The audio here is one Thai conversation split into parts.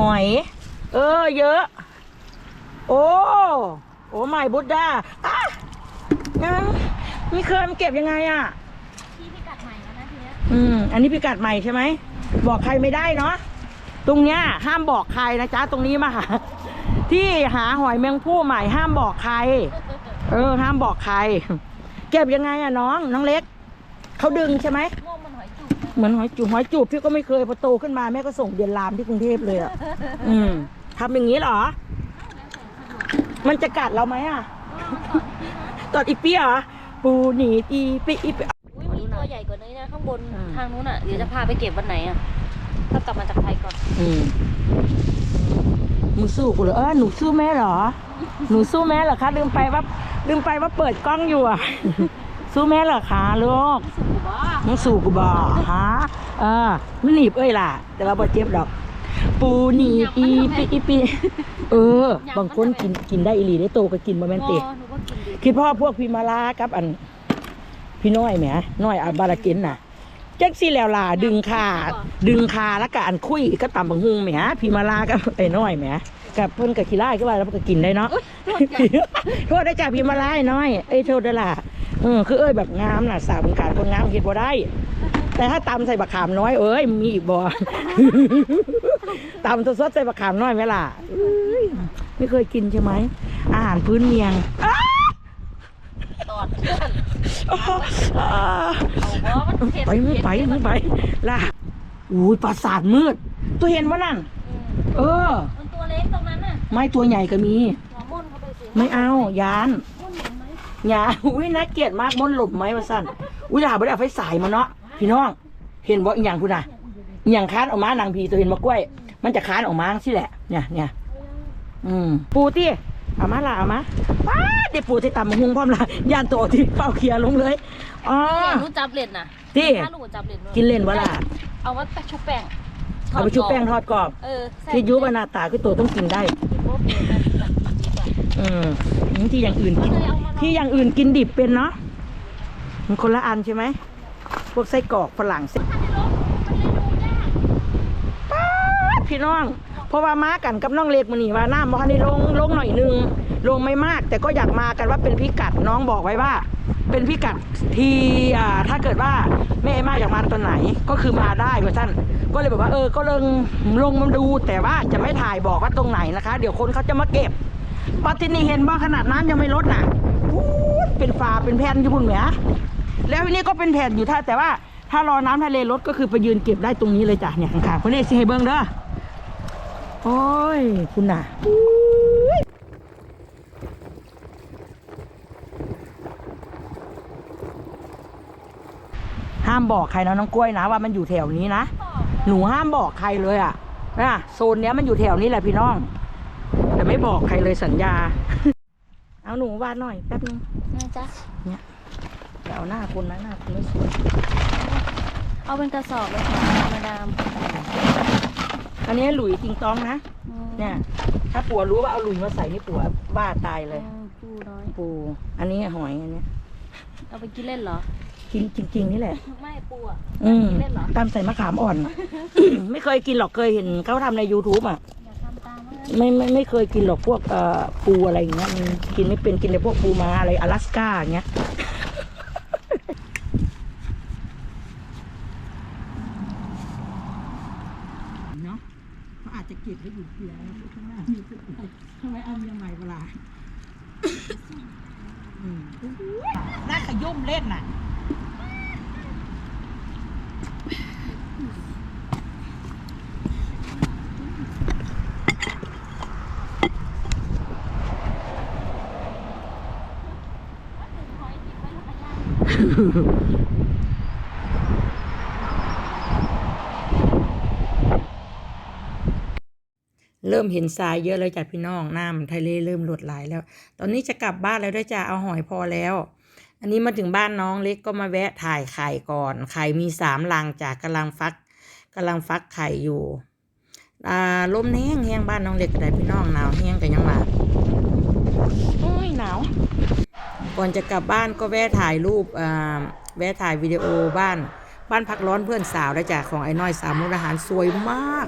หอย เออ เยอะ โอ้โอ้ไม่บุดด้าอะงั้นนี่เคยมันเก็บยังไงอะ ที่พิกัดใหม่แล้วนะทีเนี้ยอืม อันนี้พิกัดใหม่ใช่ไหม บอกใครไม่ได้เนาะ ตรงเนี้ย ห้ามบอกใครนะจ๊ะ ตรงนี้มาหาที่หาหอยแมงผู้ใหม่ห้ามบอกใคร เออ ห้ามบอกใคร เก็บยังไงอะน้อง น้องเล็ก เขาดึงใช่ไหม โม่มันหอยจุก เหมือนหอยจูบหอยจูบพี่ก็ไม่เคยพอโตขึ้นมาแม่ก็ส่งเรียนรามที่กรุงเทพเลยอะอืมทำอย่างนี้เหรอ มันจะกัดเราไหมอะตอดอีเปียเหรอปูหนีอีปีอีปีอุ้ยมีตัวใหญ่กว่านี้นะข้างบนอืมทางนู้นอะเดี๋ยวจะพาไปเก็บวันไหนอะถ้ากลับมาจากไทยก่อน อืมมึงสู้กูเหรอเออหนูสู้แม่เหรอ หนูสู้แม่เหรอคะลืมไปว่าลืมไปว่าเปิดกล้องอยู่อะ สู้แม่เหรอคะลูกมึงสู่กูบอฮะเออมันหนีบเอ้ยล่ะ แต่ว่าบ่เจ็บดอก ปูหนีบอีปีอีปีเออ บางคนกินกินได้อีหลีได้โตก็กินบ่แม่นติอ๋อหนูก็กินดีคิดพ่อพวกพี่มาลากับอัน พี่น้อยแหมน้อยอันบารากินน่ะจักสิแล้วล่ะดึงขาดึงขาแล้วก็อันคุยก็ตำบังฮุงแหมพี่มาลากับไอ้น้อยแหมกับเพิ่นกับขี้ไล่ก็ว่าแล้วมันก็กินได้เนาะโทษได้จ้าพี่มาลาไอ้น้อยเอ้ยโทษได้อล่ะ เออคือเอ้ยแบบงามน่ะสาวเป็นการคนงามเฮ็ดบ่ได้ แต่ถ้าตำใส่บักขามน้อยเอ้ยมีอีกบ่ ตำสดๆใส่บักขามน้อยไหมล่ะเอ้ยไม่เคยกินใช่ไหมอาหารพื้นเมียงตอดเพื่อนอ่าเอาว่ามันเผ็ดไปมึงไปมึงไปล่ะอุ้ยปราสาทมืด ตัวเห็นวะนั่น อืมเออ มันตัวเล็กตรงนั้นน่ะไม้ตัวใหญ่ก็มี หัวมุ่นเข้าไปสิไม่เอายานมุ่นเห็นไหมยาอุ้ยน่าเกลียดมากมนหลบไหมมาสั่นอุ้ยด่าบ่ได้เอาไฟสายมาเนาะพี่น้อง เห็นบ่อีหยังคุณน่ะอีหยังคานออกมานางพีตัวเห็นมากล้วย มันจะคานออกมาสิแหละ เนี่ยเนี่ยอืมปูตี้เอามาละเอามาป้าดเดี๋ยวปูที่ตำมะฮุงพร้อมละยานตัวที่เป้าเคลียร์ลงเลยอ๋อ เนี่ยหนูจับเล่นน่ะที่ ถ้าหนูจับเล่นกินเล่นวะล่ะเอาไว้ไปชุบแป้งเอาไปชุบแป้งทอดกรอบ เออใส่ที่ยุบหน้าตาคือตัวต้องกินได้ที่โป๊ะเปลี่ยนกันแบบดี กว่าอืมที่อย่างอื่นกิน ที่อย่างอื่นกินดิบเป็นเนาะมันคนละอันใช่ไหม พวกไส้กรอกฝรั่งเส้นป๊าดพี่น้อง เพราะว่ามากันกับน้องเล็กมันนี่ว่าน้ำมันได้ลงลงหน่อยนึง ลงไม่มาก แต่ก็อยากมากันว่าเป็นพิกัดน้องบอกไว้ว่า เป็นพิกัดที่อ่าถ้าเกิดว่าแม่เอมาอยากมาตอนไหนก็คือมาได้เพื่อนท่านก็เลยแบบว่าเออก็ลงลงมาดูแต่ว่าจะไม่ถ่ายบอกว่าตรงไหนนะคะ เดี๋ยวคนเขาจะมาเก็บ ปัตินีเห็นบ้างขนาดน้ำยังไม่ลดน่ะเป็นฝาเป็นแผ่นอยู่พุ่นแหมแล้วทีนี้ก็เป็นแผ่นอยู่ถ้าแต่ว่าถ้ารอน้ำทะเลลดก็คือไปยืนเก็บได้ตรงนี้เลยจ้ะเนี่ยข้างๆคนนี้สิให้เบิ้งเด้อโอ้ยคุณน่ะห้ามบอกใครนะน้องกล้วยนะว่ามันอยู่แถวนี้นะ หนูห้ามบอกใครเลยอะนะโซนเนี้ยมันอยู่แถวนี้แหละพี่น้อง ไม่บอกใครเลยสัญญา เอาหนูวาดหน่อยแป๊บนึงนะจ๊ะอย่าเอาหน้าคนนะหน้าคนไม่สวยเอาเป็นกระสอบเลยค่ะมาดามอันนี้หลุยติงตองนะอืมเนี่ย ถ้าปัวรู้ว่าเอาหลุยมาใส่นี่ปัวบ้าตายเลย อืมปูน้อยปู อันนี้หอยอันเนี้ยเอาไปกินเล่นเหรอ กินจริง ๆ นี่แหละ ไม่ปูอะอืมกินเล่นเหรอตามใส่มะขามอ่อน ไม่เคยกินหรอกเคยเห็นเขาทำใน YouTube อะ ไม่ไม่ไม่เคยกินหรอกพวกเอ่อปูอะไรอย่างเงี้ยมันกินไม่เป็นกินแต่พวกปูมาอะไรอลาสก้าอย่างเงี้ยเนาะเขาอาจจะเก็บไว้อยู่เพียงข้างหน้ามีสุดอะไรทำไมเอายังไงเวลาอืมน่าขยุ่มเล่นน่ะ เริ่มเห็นทรายเยอะเลยจ้ะพี่น้องน้ำทะเลเริ่มหลดไหลแล้ว ตอนนี้จะกลับบ้านแล้วด้วยจ้ะเอาหอยพอแล้ว อันนี้มาถึงบ้านน้องเล็กก็มาแวะถ่ายไข่ก่อน ไข่มีสามลังจ้ะกำลังฟักกำลังฟักไข่อยู่อ่าลมแห้งแห้งบ้านน้องเล็กก็ได้พี่น้องหนาวแห้งกันยังมาโอ้ยหนาว ก่อนจะกลับบ้านก็แวะถ่ายรูปแวะถ่ายวิดีโอบ้าน บ้านพักร้อนเพื่อนสาวได้จากของไอ้น้อยสามมุกอาหารสวยมาก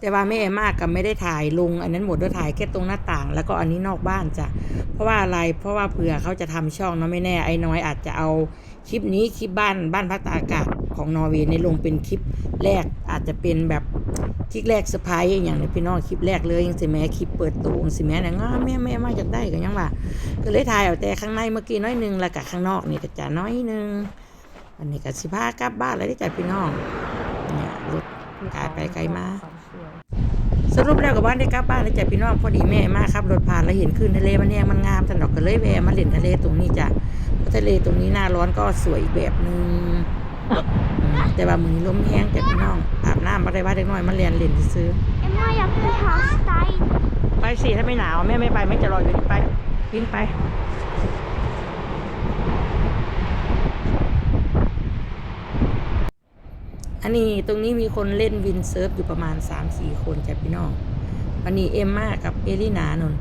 แต่ว่าแม่มากกับไม่ได้ถ่ายลง อันนั้นหมดด้วยถ่ายแค่ตรงหน้าต่าง แล้วก็อันนี้นอกบ้านจ้ะเพราะว่าอะไรเพราะว่าเผื่อเขาจะทำช่องเนาะไม่แน่ไอ้น้อยอาจจะเอาคลิปนี้คลิปบ้านบ้านพักตากอากาศ ของนอร์เวย์ในลงเป็นคลิปแรกอาจจะเป็นแบบคลิปแรกเซอร์ไพรส์อย่างนี้พี่น้องคลิปแรกเลยยังสิแม่คลิปเปิดตัวสิแม่เนี่ยง้าแม่แม่มาจากได้กันยังว่าก็เลยถ่ายเอาแต่ข้างในเมื่อกี้น้อยหนึงแล้วกับข้างนอกนี่ก็จะน้อยหนึงอันนี้ก็สิพากลับบ้านแล้วได้จ้ะพี่น้องเนี่ยรถกายไปไกลมาสรุปแล้วกับบ้านได้กลับบ้านแล้วจ้ะพี่น้องพอดีแม่มาครับรถผ่านแล้วเห็นคลื่นทะเลมันแห้งมันงามท่านดอกก็เลยแวะมาเล่นทะเลตรงนี้จ้ะทะเลตรงนี้หน้าร้อนก็สวยอีกแบบนึง แต่ว่ามือนี้ลมแห้งจ้ะพี่น้องอาบน้ำมาได้ว่าเด็กน้อยมาเรียนเล่นซื้อ Emma, jag vill ha style. ไปสิถ้าไม่หนาวแม่ไม่ไปแม่จะรออยู่นี่ไปวิ่งไปอันนี้ตรงนี้มีคนเล่นวินเซิร์ฟอยู่ประมาณ 3-4 คนจ้ะพี่น้องวันนี้เอมมากับเอลินานน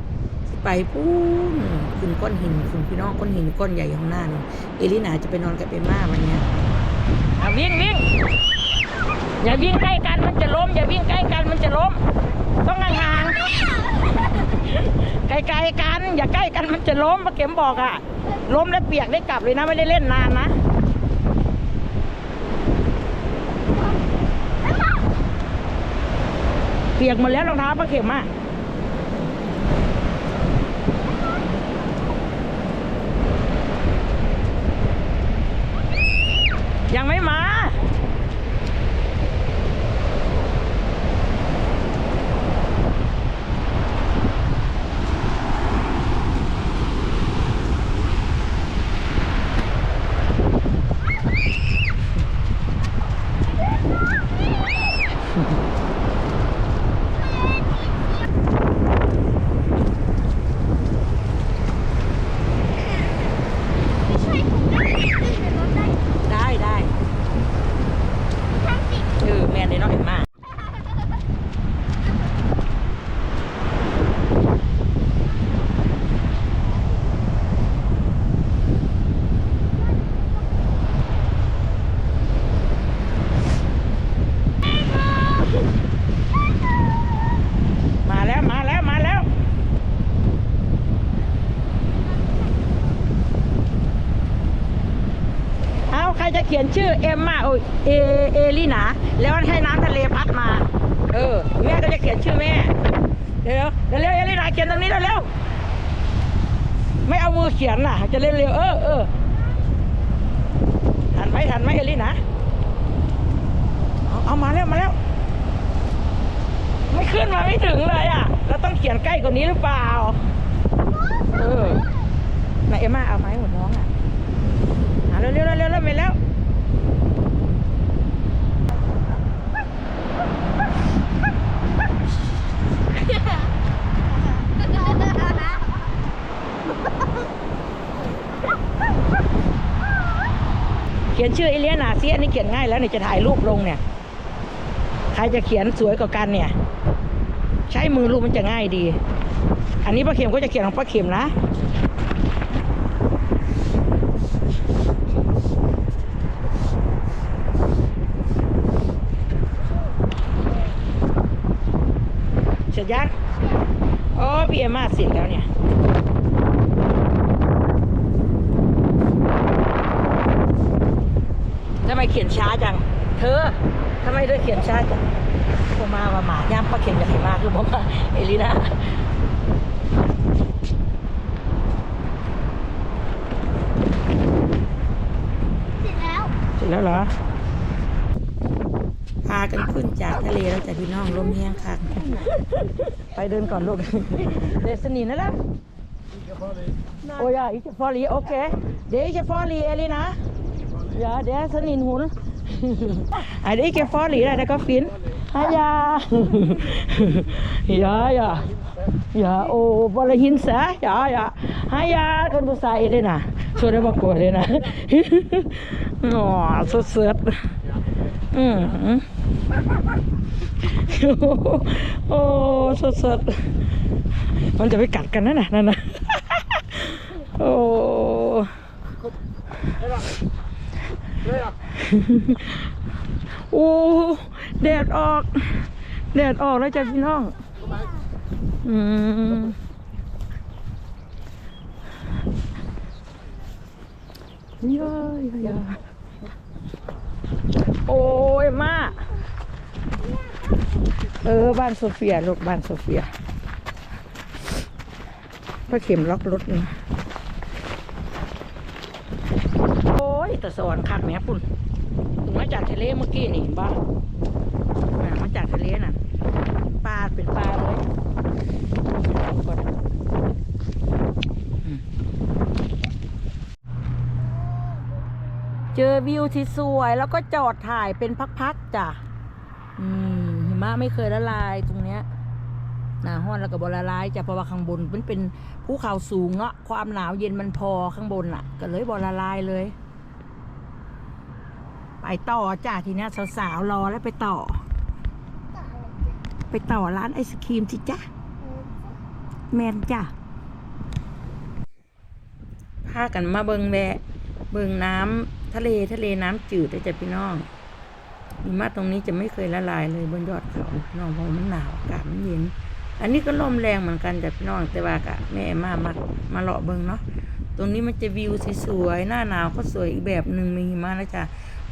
ที่ไปพูนขึ้นก้อนหินขึ้นพี่น้องก้อนหินก้อนใหญ่ข้างหน้านนเอลินาจะไปนอนกับเอมมาวันเนี้ย อะวิ่งวิ่งอย่าวิ่งใกล้กันมันจะล้ม อย่าวิ่งใกล้กันมันจะล้ม ต้องห่างๆไกลๆกัน อย่าใกล้กันมันจะล้มป้าเข็มบอกอะล้มแล้วเปียกได้กลับเลยนะไม่ได้เล่นนานนะเปียกหมดแล้วรองเท้าป้าเข็มอะ ยังไม่มา ได้ได้เออแม่ได้น้องเห็นมากมาแล้วมาแล้วมาแล้ว เอาใครจะเขียนชื่อเอ็มมาโอเอเอลี่นาแล้วให้น้ำทะเลพัดมา เออ แม่ก็จะเขียนชื่อแม่เร็วเร็วเร็วเอลี่นาเขียนตรงนี้เร็วเร็วไม่เอามือเขียนน่ะ จะเร็วเร็วเออเออทันไหมทันไหมเอลี่นาเอาเอามาแล้วมาแล้ว ไม่ขึ้นมาไม่ถึงเลยอะ เราต้องเขียนใกล้กว่านี้หรือเปล่า เออไหนเอ็มมาเอาไม้หมดน้องอะอะเร็วเร็วเร็วเร็วเร็วไปแล้ว เขียนชื่อเอเลียนาเซียนี่เขียนง่ายแล้วเนี่ยจะถ่ายรูปลงเนี่ย ใครจะเขียนสวยกว่ากันเนี่ย ใช้มือรูปมันจะง่ายดี อันนี้ป้าเข็มก็จะเขียนของป้าเข็มนะ เสร็จยังโอ้พี่เอ็มมาเสร็จแล้วเนี่ยทำไมเขียนช้าจัง เธอทำไมเธอเขียนช้าจังผมมาว่าหมาย่ามป้าเข็มจะเขียนมากคือผมมาเอลิน่าเสร็จแล้วเหรอ พากันขึ้นจากทะเลแล้วจ้ะพี่น้องลมแห้งคักไปเดินก่อนลูก เดสนีนั่นแหละโอ้ยอีกฟอรีโอเค เดี๋ยวอีกฟอรีเอลีนะอย่าเดี๋ยวสนินหุนไอ้เด็กฟอรีอะไรก็ฟินฮายาอย่าอย่าอย่าโอ้บอลหินสะอย่าอย่าฮายาคนภาษาเอเลนะช่วยได้บอกกว่าเลยนะอ๋อสุดๆอืม โอ้สดสดมันจะไปกัดกันนั่นน่ะนั่นนะโอ้โอ้แดดออกแดดออกแล้วจ้ะพี่น้องอืมย่อยย่อยโอ้ยมา เออ บ้านโซเฟียลูกบ้านโซเฟียพระเข็มล็อกรถนี่โอ้ยแต่สวรรค์คักแหม่ปุ่นมาจากทะเลเมื่อกี้นี่บ้ามาจากทะเลน่ะปลาเป็นปลาเลยเจอวิวที่สวยแล้วก็จอดถ่ายเป็นพักๆจ้ะ อืม หิมะไม่เคยละลายตรงเนี้ยหนาห้อนแล้วก็บละลายจะเพราะว่าข้างบนมันเป็นภูเขาสูงเนาะความหนาวเย็นมันพอข้างบนอะ ก็เลยบละลายเลย ไปต่อจ้ะทีเนี้ยสาวๆรอแล้วไปต่อ ไปต่อร้านไอศครีมสิจ้ะแมนจ้ะพากันมาเบิงแวะเบิงน้ำทะเลทะเลน้ำจืดเลยจ้ะพี่น้อง หิมะตรงนี้จะไม่เคยละลายเลยบนยอดเขาพี่น้องเพราะมันหนาวอากาศมันเย็น อันนี้ก็ลมแรงเหมือนกันจ้ะพี่น้องแต่ว่ากะแม่มามามาเลาะเบิงเนาะตรงนี้มันจะวิวสวยๆหน้าหนาวก็สวยอีกแบบหนึ่งมีหิมะนะจ๊ะ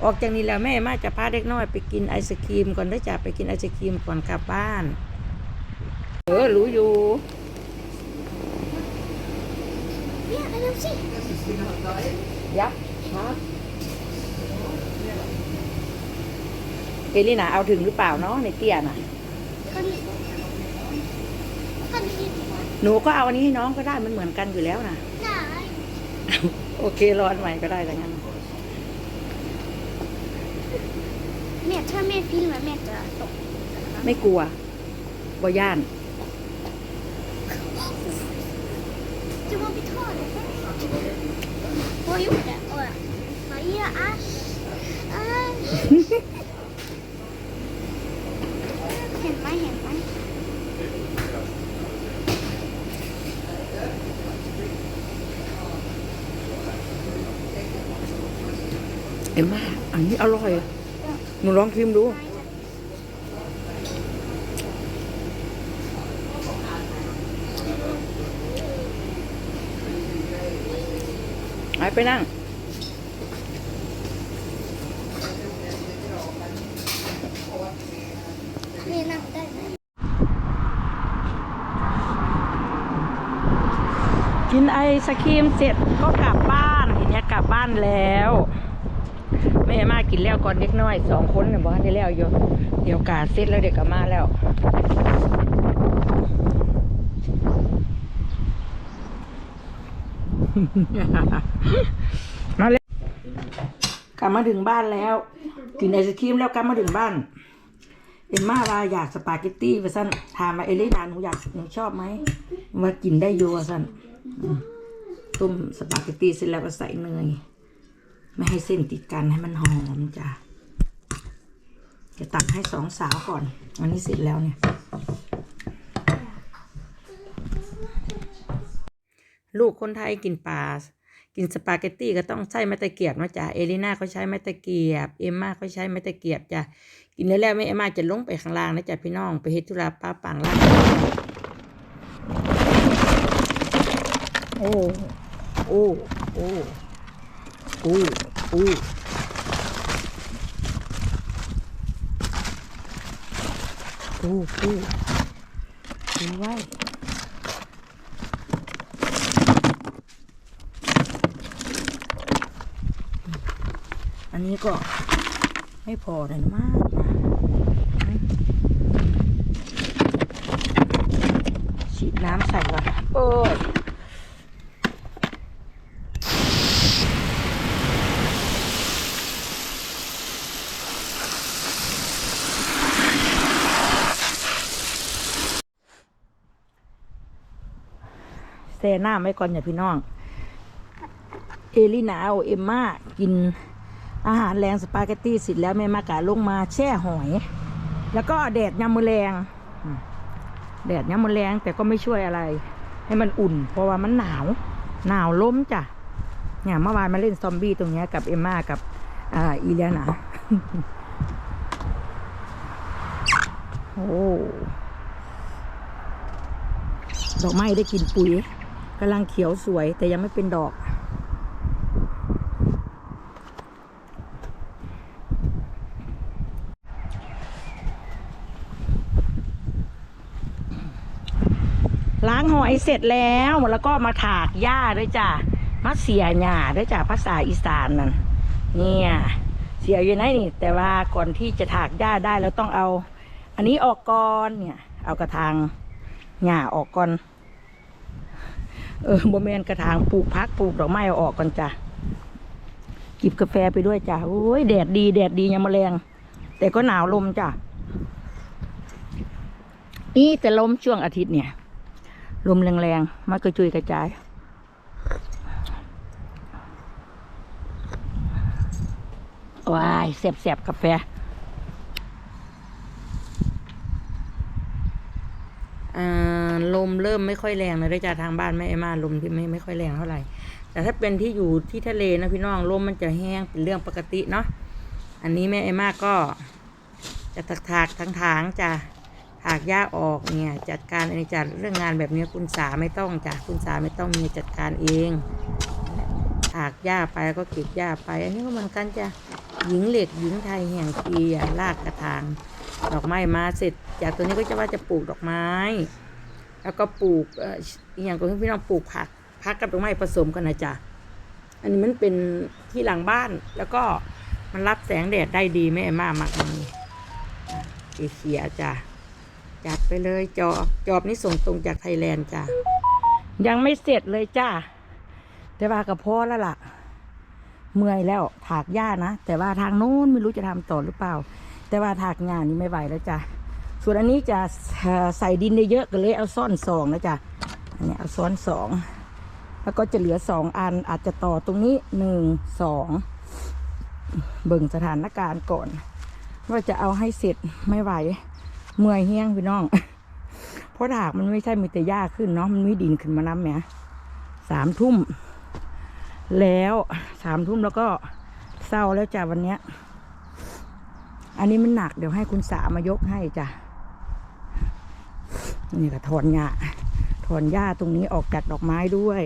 ออกจากนี้แล้วแม่มาจะพาเด็กน้อยไปกินไอศครีมก่อนได้อจ้ะไปกินไอศครีมก่อนกลับบ้านเออรู้อยู่เนี่ยไปเร็วสิยับครับ เอลี่นาเอาถึงหรือเปล่าเนาะในเตี้ยน่ะคนคนนี้หนูก็เอาอันนี้ให้น้องก็ได้มันเหมือนกันอยู่แล้วนะได้โอเครอนใหม่ก็ได้แต่งั้นแม่ถ้าแม่พิมพ์แล้วแม่จะตกไม่กลัวบ่ย่านจะว่าไปทอดเลยโอ้ยอยู่แต่โอ้ยมาเยอะอะอะเห็นไหมเห็นไหม เอ็มมา อันนี้อร่อย หนูลองชิมดูไปไปนั่งนี่นั่งได้ไหมกินไอศครีมเสร็จก็กลับบ้านทีเนี้ยกลับบ้านแล้วแม่มากินแล้วก่อนเด็กน้อยสองคนเนี่ยบอกได้แล้วอยู่เดี๋ยวกาเสร็จแล้วเด็กก็มาแล้วมาเลยกลับมาถึงบ้านแล้ว กินไอศครีมแล้วกลับมาถึงบ้าน เอ็มมาว่าอยากสปาเกตตี้ไปสั้นถามมาเอลินาหนูอยากหนูชอบไหมว่ากินได้อยู่ว่าสั้นอืมต้มสปาเกตตี้เสร็จแล้วก็ใส่เนย ไม่ให้เส้นติดกันให้มันหอมจ้ะจะตักให้สองสาวก่อนอันนี้เสร็จแล้วเนี่ย ลูกคนไทยกินปลากินสปาเกตตี้ก็ต้องใช้ไม้ตะเกียบนะจ๊ะเอลิน่าเขาใช้ไม้ตะเกียบ เอมมาเขาใช้ไม้ตะเกียบจ้ะกินได้แล้วแม่เอมมาจะลงไปข้างล่างนะจ๊ะพี่น้องไปเฮ็ดธุระป้าปังล่างโอ้โอ้โอ้ อ้โอ้โอ้โอ้ดูไว้อันนี้ก็ไม่พอเลยมากนะฉีดน้ำใส่ก่อนโอ้ย แซ่น้ำไว้ก่อนอย่าพี่น้อง เอลินาเอาเอมมากินอาหารแรงสปาเกตตี้เสร็จแล้วแม่มากะลงมาแช่หอย แล้วก็แดดยามมือแรงแดดยามมือแรงแต่ก็ไม่ช่วยอะไร ให้มันอุ่น เพราะว่ามันหนาว หนาวล้มจ้ะเนี่ยเมื่อวานมาเล่นซอมบี้ตรงเนี้ยกับเอมมากับอ่าอีเลียนาโอ้ดอกไม้ได้กินปุ๋ย กำลังเขียวสวยแต่ยังไม่เป็นดอก ล้างหอยเสร็จแล้วแล้วก็มาถากหญ้าด้วยจ้ะมาเสียหญ้าด้วยจ้ะภาษาอีสานนั่นเนี่ยเสียอยู่ไหนนี่ แต่ว่าก่อนที่จะถากหญ้าได้เราต้องเอา อันนี้ออกก่อนเนี่ย เอากระถางหญ้าออกก่อน เออโมเมนกระถางปลูกพักปลูกดอกไม้เอาออกก่อนจ้ะจิบกาแฟไปด้วยจ้ะโอ้ยแดดดีแดดดียังมาแรงแต่ก็หนาวลมจ้ะนี่แต่ลมช่วงอาทิตย์เนี่ย ลมแรงๆมันกระจุยกระจายว้ายเสียบๆกาแฟ อ่า ลมเริ่มไม่ค่อยแรงเลยด้วยจ้าทางบ้านแม่เอมาลมที่ไม่ไม่ค่อยแรงเท่าไหร่ แต่ถ้าเป็นที่อยู่ที่ทะเลนะพี่น้องลมมันจะแห้งเป็นเรื่องปกติเนาะอันนี้แม่เอมาก็จะถักถากทั้งทางจ้ะถากหญ้าออกเนี่ยจัดการอันนี้จัดเรื่องงานแบบนี้คุณสาไม่ต้องจ้ะคุณสาไม่ต้องมีจัดการเองถากหญ้าไปก็เก็บหญ้าไป อันนี้ก็เหมือนกันจ้ะหญิงเหล็กหญิงไทยแห่งปีลากกระถาง ดอกไม้มาเสร็จ จากตัวนี้ก็จะว่าจะปลูกดอกไม้ แล้วก็ปลูกอ่ออย่างตัวที่พี่น้องปลูกผักผักกับดอกไม้ผสมกันนะจ๊ะอันนี้มันเป็นที่หลังบ้านแล้วก็มันรับแสงแดดได้ดีแม่มากมากนี่อะเอเชียจ้ะจัดไปเลยจอบจอบนี่ส่งตรงจากไทยแลนด์จ้ะยังไม่เสร็จเลยจ้าแต่ว่ากับพ่อแล้วล่ะ เมื่อยแล้วถากหญ้านะ แต่ว่าทางโน้นไม่รู้จะทำต่อหรือเปล่า แต่ว่าถากงานนี้ไม่ไหวแล้วจ้ะส่วนอันนี้จะใส่ดินได้เยอะก็เลยเอาซ่อนสองนะจ๊ะอันนี้เอาซ้อนสองแล้วก็จะเหลือสองอันอาจจะต่อตรงนี้หนึ่งสองเบิ่งสถานการณ์ก่อน ว่าจะเอาให้เสร็จไม่ไหวเมื่อยเฮี้ยงพี่น้อง เพราะถากมันไม่ใช่มีแต่หญ้าขึ้นเนาะมันมีดินขึ้นมาน้ำแหมสามทุ่มแล้วสามทุ่มแล้วก็เศร้าแล้วจ้ะวันเนี้ย อันนี้มันหนักเดี๋ยวให้คุณสามายกให้จ้ะ นี่ก็ถอนหญ้าถอนหญ้าตรงนี้ออกจากดอกไม้ด้วย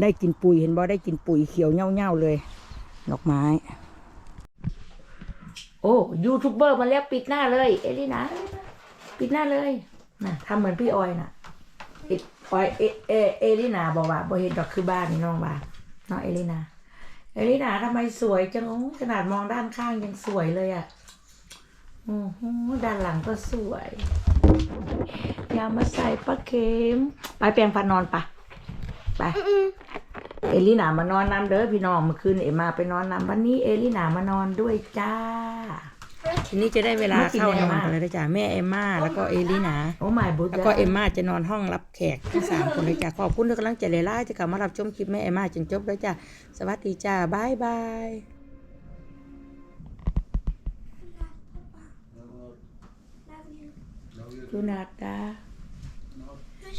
ได้กินปุ๋ยเห็นบ่ได้กินปุ๋ยเขียวเง่าๆเลย ดอกไม้ โอ้ยูทูบเบอร์มาแล้วปิดหน้าเลย เอลินะ ปิดหน้าเลยนะทำเหมือนพี่ออยน่ะปิดออยเอเอเอลินาบอกว่าบ่เห็นดอกคือบ้านนี่น้องว่าน้องเอลินาเอลินาทำไมสวยจังขนาดมองด้านข้างยังสวยเลยอะ โอ้โหด้านหลังก็สวยอย่ามาใส่ปลาเค็มไปแปรงฟันนอนปะไปเอลินามานอนน้ำเด้อพี่น้องเมื่อคืนเอมาไปนอนน้ำวันนี้เอลินามานอนด้วยจ้าทีนี้จะได้เวลาเข้านอนกันแล้วจ้ะแม่เอมมาแล้วก็เอลินาโอ้ my บุตแล้วก็เอมมาจะนอนห้องรับแขกทั้งสามคนเลยจ้ะขอบคุณทุกกำลังใจเลยล่าจะกลับมารับชมคลิปแม่เอมมาจนจบแล้วจ้ะสวัสดีจ้าบายบาย จุนาตา